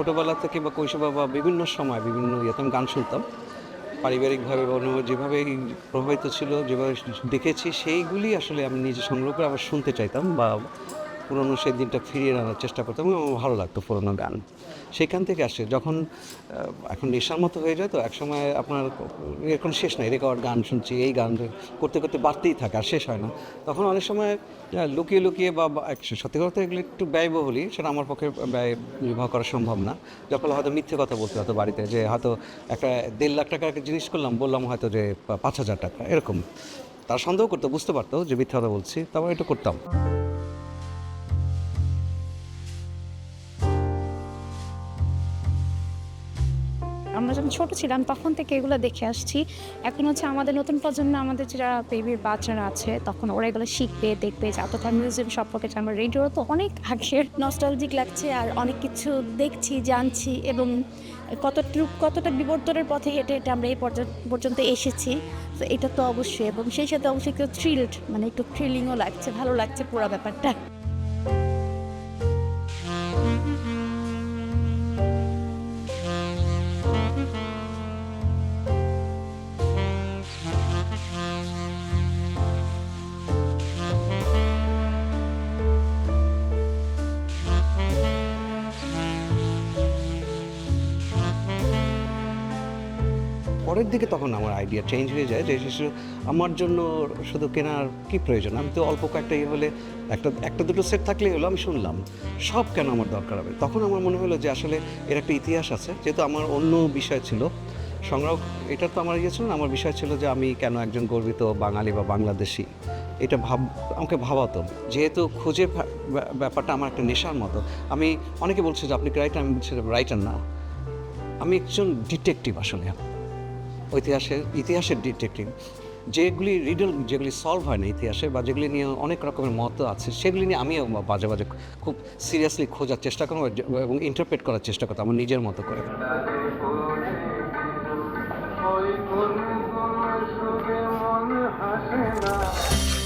ছোটোবেলা থেকে বা কৈশোর বা বিভিন্ন সময় বিভিন্ন ইয়েতে আমি গান শুনতাম। পারিবারিকভাবে বা অন্য যেভাবে প্রভাবিত ছিল, যেভাবে দেখেছি, সেইগুলি আসলে আমি নিজে সংগ্রহ করে আবার শুনতে চাইতাম বা পুরোনো সেই দিনটা ফিরিয়ে আনার চেষ্টা করতাম এবং আমার ভালো লাগতো পুরোনো গান। সেখান থেকে আসে, যখন এখন নেশার মতো হয়ে যায় তো একসময় আপনার এখন শেষ নাই রেকর্ড গান শুনছি, এই গান করতে করতে বাড়তেই থাকে, আর শেষ হয় না। তখন অনেক সময় লুকিয়ে লুকিয়ে বা সত্যি কথা এগুলো একটু ব্যয়বহুলই, সেটা আমার পক্ষে ব্যয় নির্বাহ করা সম্ভব না। যখন হয়তো মিথ্যে কথা বলতে হতো বাড়িতে যে হয়তো একটা দেড় লাখ টাকার একটা জিনিস করলাম, বললাম হয়তো যে পাঁচ হাজার টাকা, এরকম। তারা সন্দেহ করতো, বুঝতে পারতো যে মিথ্যে কথা বলছি, তারপর এটা করতাম। আমরা যখন ছোট ছিলাম তখন থেকে এগুলো দেখে আসছি। এখন হচ্ছে আমাদের নতুন প্রজন্ম আমাদের যারা বেবির বাচ্চারা আছে, তখন ওরা এগুলো শিখবে, দেখবে যে এতটা মিউজিয়াম সম্পর্কে আমরা রেডিও তো অনেক আগের নস্টালজিক লাগছে আর অনেক কিছু দেখছি, জানছি এবং কতটুকু কতটা বিবর্তনের পথে হেঁটে হেঁটে আমরা এই পর্য- পর্যন্ত এসেছি। তো এটা তো অবশ্যই এবং সেই সাথে অবশ্যই একটু থ্রিলড মানে একটু থ্রিলিংও লাগছে, ভালো লাগছে পুরো ব্যাপারটা। পরের দিকে তখন আমার আইডিয়া চেঞ্জ হয়ে যায় যে শিশু- আমার জন্য শুধু কেনার কি প্রয়োজন? আমি তো অল্প কয়েকটা ইয়ে হলে একটা একটা দুটো সেট থাকলেই হলো, আমি শুনলাম। সব কেন আমার দরকার হবে? তখন আমার মনে হলো যে আসলে এর একটা ইতিহাস আছে, যেহেতু আমার অন্য বিষয় ছিল। সংগ্রহ এটা তো আমার ইয়ে ছিল না, আমার বিষয় ছিল যে আমি কেন একজন গর্বিত বাঙালি বা বাংলাদেশি? এটা ভাব, আমাকে ভাবাতো। যেহেতু খুঁজে ব্যা- ব্যাপারটা আমার একটা নেশার মতো। আমি, অনেকে বলছে যে আপনি রাইটার আমি বলছি রাইটার না। আমি একজন ডিটেকটিভ আসলে। ঐতিহাসের, ইতিহাসের ডিটেকটিভ যেগুলি রিডল যেগুলি সলভ হয় না ইতিহাসে বা যেগুলি নিয়ে অনেক রকমের মত আছে, সেগুলি নিয়ে আমিও বাজে বাজে খুব সিরিয়াসলি খোঁজার চেষ্টা করব এবং ইন্টারপ্রেট করার চেষ্টা করতাম আমার নিজের মতো করে। মন হাসে না।